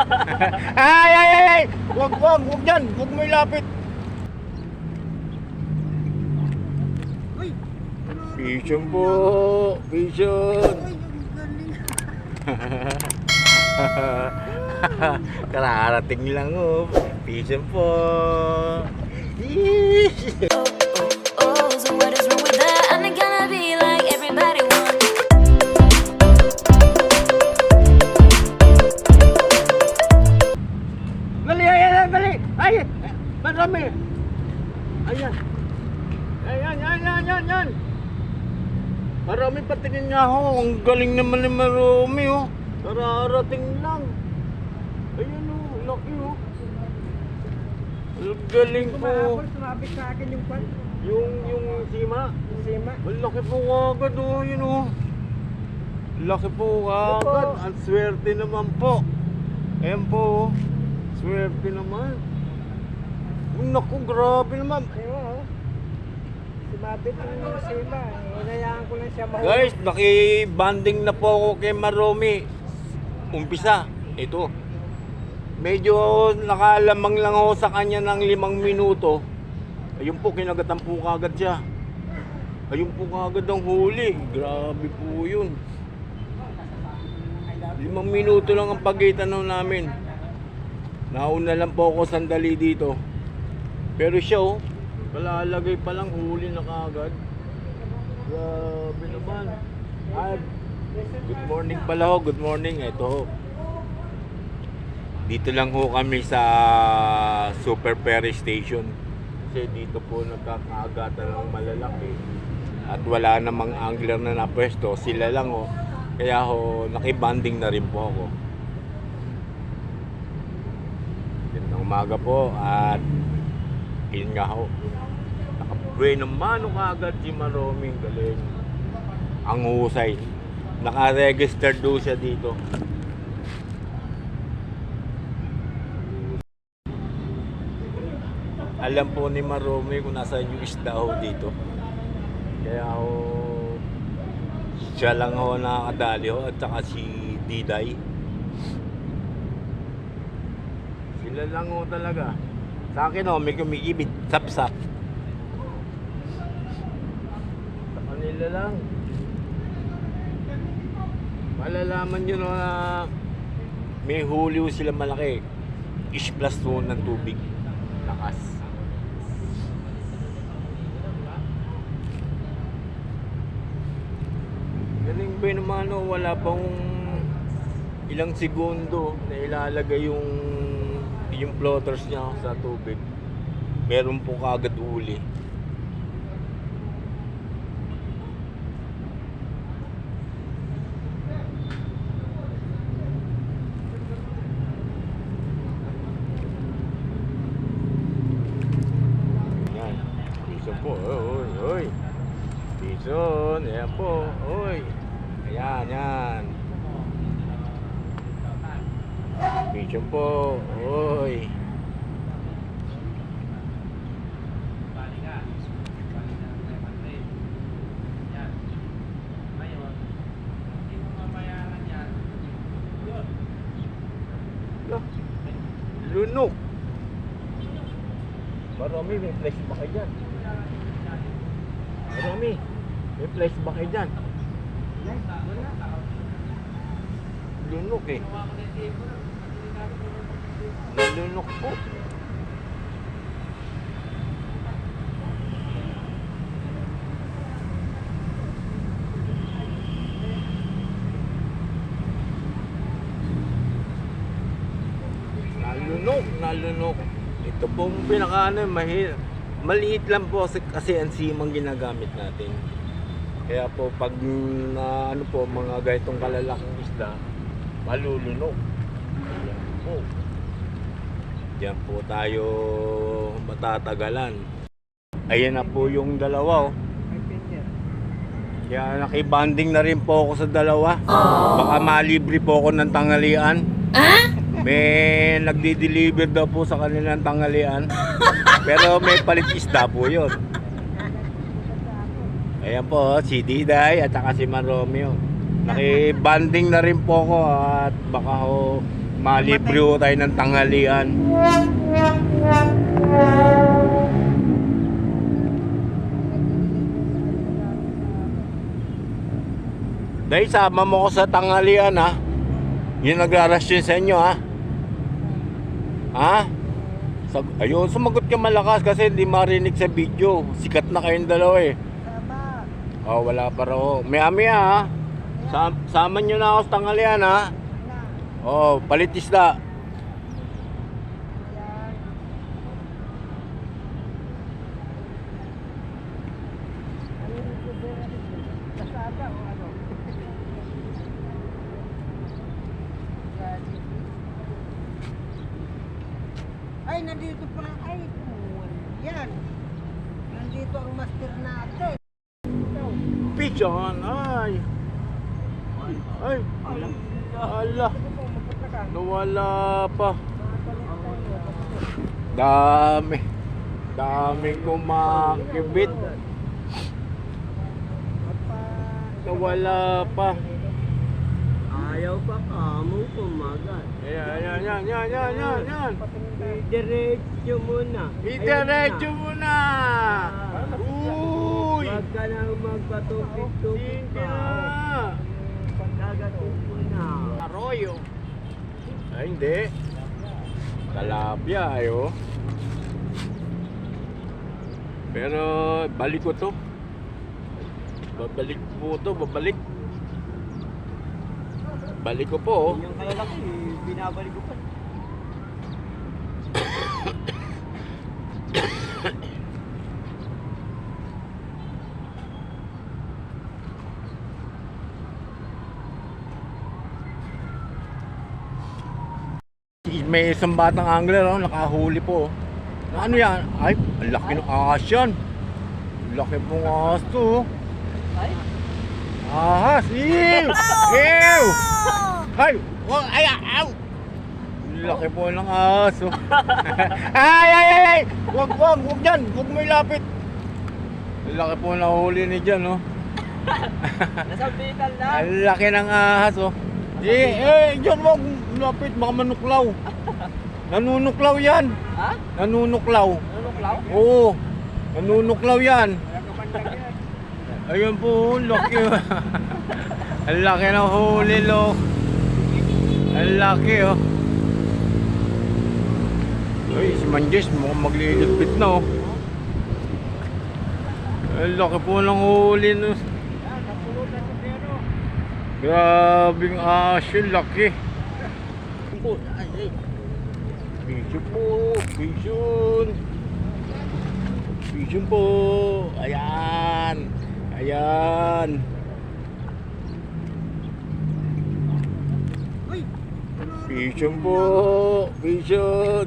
ay, ay, ay, ay! Huwag, huwag, huwag yan! Huwag mo ilapit! Vision po! Vision! Kararating lang oh. Vision po! Yeesh! Ay! Marami! Ayan! Ayan, ayan, ayan, ayan! Marami patingin nga ako. Ang galing naman ni Marami, oh. Kararating lang. Ayan, oh. Laki, oh. Ang galing po. Kumahabol, sumabit sa akin yung kwan. Yung, yung sima. Yung sima. Ang laki po agad, oh. Yun, oh. Laki po agad. Ang swerte naman po. Ayan po, oh. Swerte naman. Naku, grabe naman. Ayun, oh. Sumabit yung sima. Hinayaan ko lang siya mahuli. Guys, nakibanding na po ako kay Maromi. Umpisa, ito. Medyo nakalamang lang ako sa kanya ng limang minuto. Ayun po, kinagatan po kagad siya. Ayun po kagad ang huli. Grabe po yun. Limang minuto lang ang pagitan namin. Nauna lang po ako sandali dito. Pero siya oh, kalalagay pa lang huli na kagad. Grabe naman. Ah, good morning pala ho, good morning. Ito ho. Dito lang ho kami sa Super Ferry Station. Kasi dito po nagkakaagatan ng malalaki. At wala namang angler na napwesto. Sila lang ho. Kaya ho, nakibanding na rin po ako. Umaga po at yun nga ho. Nakabuhay ng mano kaagad si Maroming galing. Ang husay. Naka-register do siya dito. Alam po ni Marome kung nasaan yung isda ho dito. Kaya ho, siya lang ho nakakadali ho at saka si Diday. Sila lang ho talaga. Sa akin ho, may kumikibit, sapsap. Sa kanila lang. Malalaman nyo na may huli ho sila malaki. Ish plus ho ng tubig. Lakas. Galing ba naman no, wala pang ilang segundo na ilalagay yung yung floaters niya sa tubig. Meron po kagad uli. Yan. Bison po. Oy, oy. Bison. Ayan po. Oy. Ayan, yan. Bison po. Oy. Lunok. Marami, may place ba kayo dyan? Marami, may place ba kayo dyan? Lunok eh. Nalunok po. Nalunok, nalunok. Ito pong pinaka ano, mahir. Maliit lang po kasi, ang simang ginagamit natin. Kaya po pag na ano po mga ganitong kalalaking isda, malulunok. Ayan po. Diyan po tayo matatagalan. Ayan na po yung dalawa oh. Kaya nakibanding na rin po ako sa dalawa. Baka malibre po ako ng tanghalian. May nagdi-deliver daw po sa kanilang tanghalian. Pero may palit isda po yun. Ayan po, si Diday at saka si Man Romeo. Nakibanding na rin po ako at baka ho Malibre ho tayo ng tanghalian. Dahil sama mo ko sa tanghalian ha. Yung nagrarasyon sa inyo ha. Ha? Sag- Ayun, sumagot ka malakas kasi hindi marinig sa video. Sikat na kayong dalawa eh. Sama. Oh, wala pa raw. Maya maya ha. Sam sama nyo na ako sa tanghalian ha. Na. Oh, palit isda. Ayan. Ano yung problema nito? Kasama o ano? Ay, nandito pala. Ay, kumuha. Yan. Nandito ang master natin. Ito. Pigeon, ay. Ay, ala. Nawala pa. Dami. Dami kumakibit. Nawala pa. Ayaw pa kamo kumagat. Ayan, ayan, ayan, ayan, ayan, ayan, ayan. Diretso muna. Idiretso mo na. Ka na magpatupik-tupik pa. na. Kagatin mo na. Arroyo. Ay, hindi. Talapia, ayo. Pero, balik ko to. Babalik po to, babalik. Balik ko po. oh. Yung kalalaki, binabalik ko pa. May isang batang angler, oh, nakahuli po. Na Ano yan? Ay, ang laki ng ahas yan. Ang Laki pong ahas to. oh. Ay, Ahas! Ew! Ew! Ay! Oh, ay! Aw! Ang Laki po ng ahas. Oh. ay! Ay! Ay! Ay! Wag! Wag! Wag dyan! Wag mo ilapit! Laki po ng huli ni dyan, oh. nasabitan lang. Ang laki ng ahas, oh. Eh, eh, dyan wag lapit, baka manuklaw. Nanunuklaw yan. Ha? Nanunuklaw. Ano klaw? Oo. Nanunuklaw yan. Ayun po, laki. Ang laki ng huli, lo. Ang laki, oh. Ay, si Manjes, mukhang magliligpit na, oh. Ang laki po ng huli, no. Grabing aso, laki. Vision po, vision. Vision po. Ayan. Ayan. Vision po. Vision.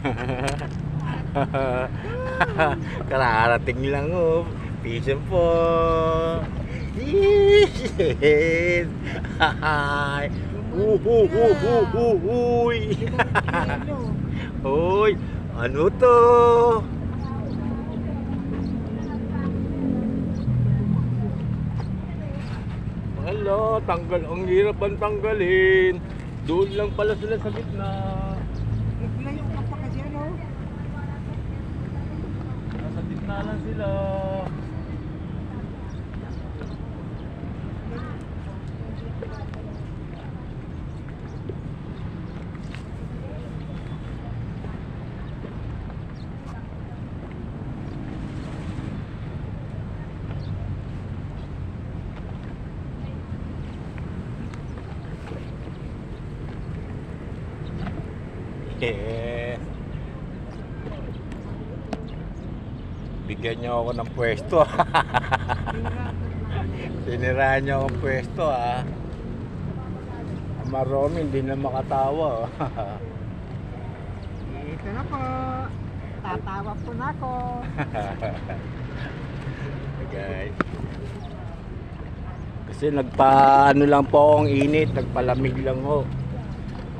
Kararating lang oh. Vision po. Yes. Hi. Uhuhuhuhuhuy. Hoy, ano to? Hala, tanggal. Ang hirap ang tanggalin. Doon lang pala sila sa gitna. Naglayo ka pa ano? Nasa gitna lang sila. Yes. Bigyan niyo ako ng pwesto. Tinirahan niyo akong pwesto ah. Ang Marami hindi na makatawa. oh. Ito na po. Tatawa po na ako. guys. Kasi nagpa ano lang po akong init, nagpalamig lang ho.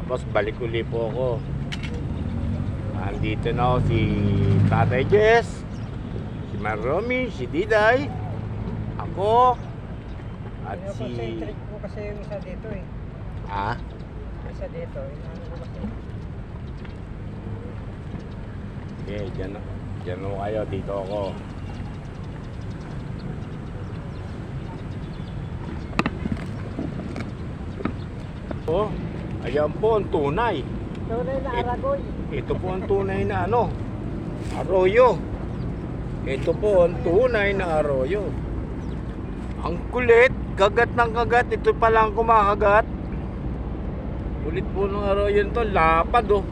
Tapos balik uli po ako. Andito na ako si Tatay Jess, si Maromi, si Diday, ako, at At si... Concentrate po kasi yung isa dito eh. Ah? isa dito. Inaano ko kasi. Okay, dyan, dyan mo kayo. Dito ako. Oh, ayan po ang tunay. Tunay na aragoy. Ito po ang tunay na ano, arroyo. Ito po ang tunay na arroyo. Ang kulit, kagat ng kagat, ito pa lang kumakagat. Kulit po ng arroyo nito, lapad oh.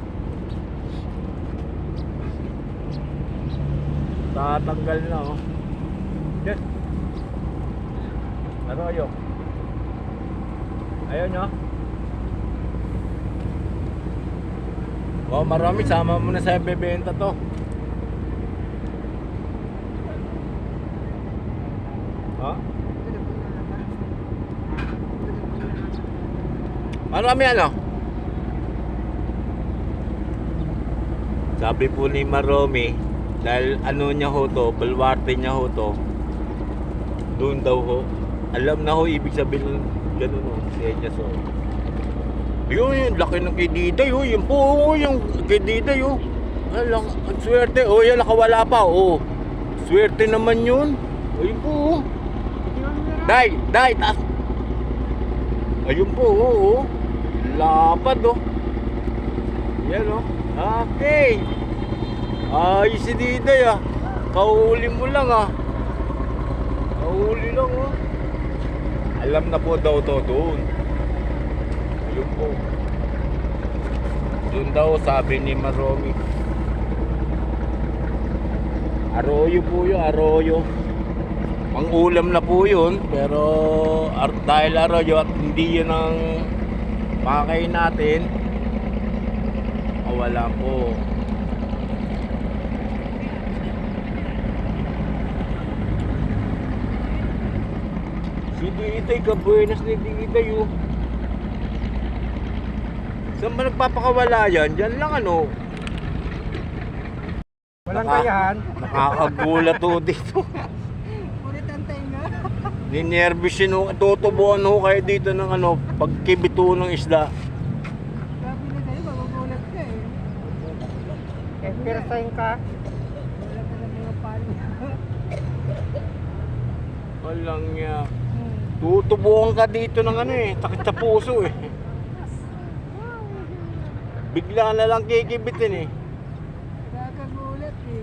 Tatanggal na oh. Yes. Arroyo. Ayun nyo. Oh, marami sama mo na sa bebenta to. Ha? Marami ano? Sabi po ni Maromi, dahil ano niya ho to, balwarte niya ho to, doon daw ho. Alam na ho, ibig sabihin ganun ho, senyas ho. Yun, yung laki ng kay Diday, oh. Yun po, oh, yung kay Diday, oh. Alang, ang swerte. Oh, yan, nakawala pa, oh. Swerte naman yun. Ayun po, oh. Day, day, taas. Ayun po, oh, oh. Lapad, oh. Yan, oh. Okay. Ayos si Diday, ah. Kahuli mo lang, ah. Kahuli lang, oh. Alam na po daw to doon. Yun po. Doon daw sabi ni Maromi. Arroyo po yun, arroyo. Ang ulam na po yun, pero dahil arroyo at hindi yun ang makakain natin, oh, wala po. Si Ditay, kabuenas ni Ditay, oh. Saan ba nagpapakawala yan? Diyan lang ano. Walang Naka- kayahan. Nakakagulat to dito. Ulit ang tenga. Ninervous yun. oh. Tutubuan ho kayo dito ng ano, pagkibito ng isda. Sabi na sa'yo, magugulat ka eh. Eh, pirsain ka. Wala ka ng mga palo. Walang ya. Tutubuan ka dito ng ano eh, takit sa puso eh. Bigla na lang kikibitin eh. Nakakagulat eh.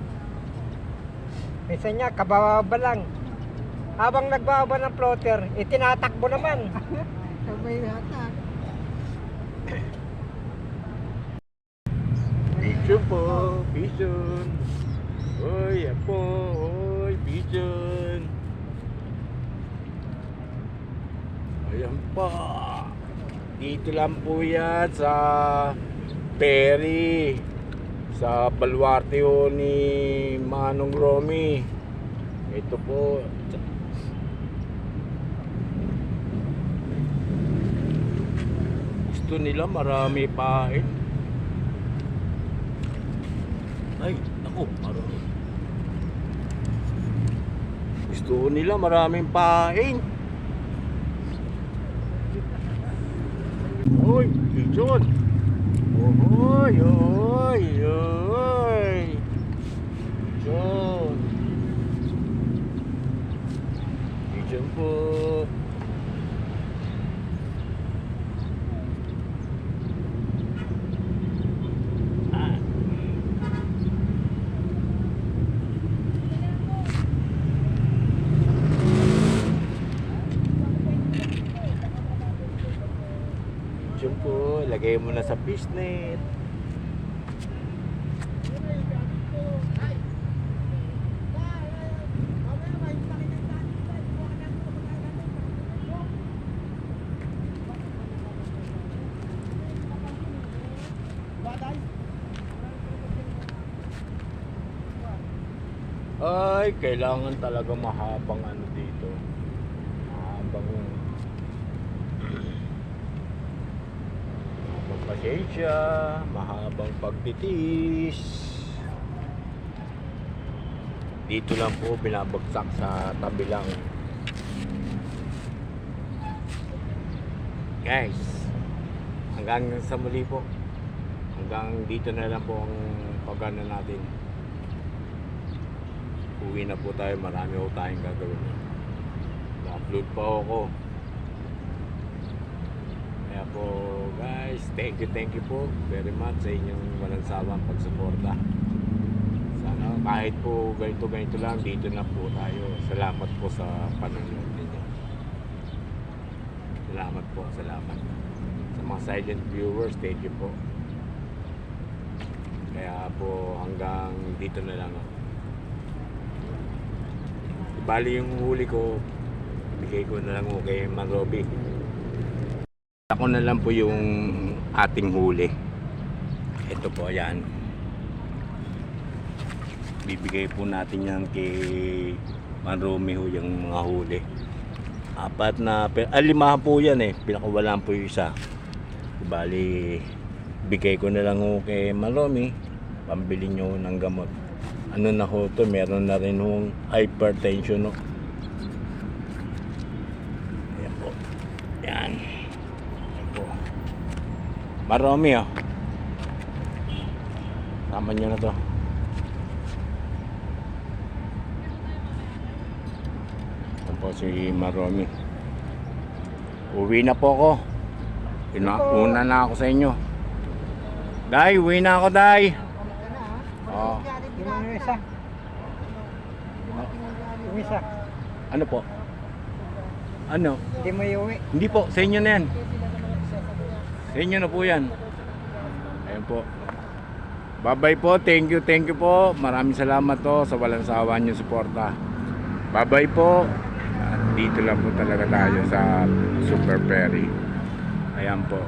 Minsan niya, kabababa lang. Habang nagbaba ng floater, itinatakbo naman. Sabay hatak. Pigeon po, pigeon. Oy, yan po, oy, pigeon. Ayan pa. Dito lang po yan sa Perry. Sa Baluarte ho ni Manong Romy. Ito po. Gusto nila marami pain. Ay, ako, marami. Gusto nila maraming pain. Hoy, pigeon. Oy, oy. Pigeon. Pigeon po. Ah. Diyan po, lagay mo na sa fishnet. Ay, kailangan talaga mahabang ano dito. Mahabang mahabang pasensya, mahabang pagtitis. Dito lang po binabagsak sa tabi lang. Guys, hanggang sa muli po. Hanggang dito na lang po ang pagano natin. Uwi na po tayo. Marami po tayong gagawin. Na-upload pa ako. Kaya po guys, thank you, thank you po very much sa inyong walang sawang pagsuporta. Sana kahit po ganito ganito lang, dito na po tayo. Salamat po sa panonood ninyo. Salamat po, salamat. Sa mga silent viewers, thank you po. Kaya po hanggang dito na lang ako. Bali yung huli ko, bigay ko na lang po kay Marobi. Ako na lang po yung ating huli. Ito po, yan. Bibigay po natin yan kay Manromi ho yung mga huli. Apat na, ah, lima po yan eh. Pinakawalan po yung isa. Bali, bigay ko na lang ho kay Manromi. Pambili nyo ng gamot. Ano na ho to, meron na rin hong hypertension no. Ayan po. Yan. Ayan po. Marami oh. Tama nyo na to. Ito po si Marami. Uwi na po ako. Ina, una na ako sa inyo. Day, uwi na ako, Day. Oo. Yung mga isa. Yung isa. Ano po? Ano? Hindi mo iuwi. Hindi po, sa inyo na yan. Sa inyo na po yan. Ayun po. Bye-bye po. Thank you, thank you po. Maraming salamat to sa walang sawa niyo suporta. Bye-bye po. At dito lang po talaga tayo sa Super Ferry. Ayan po.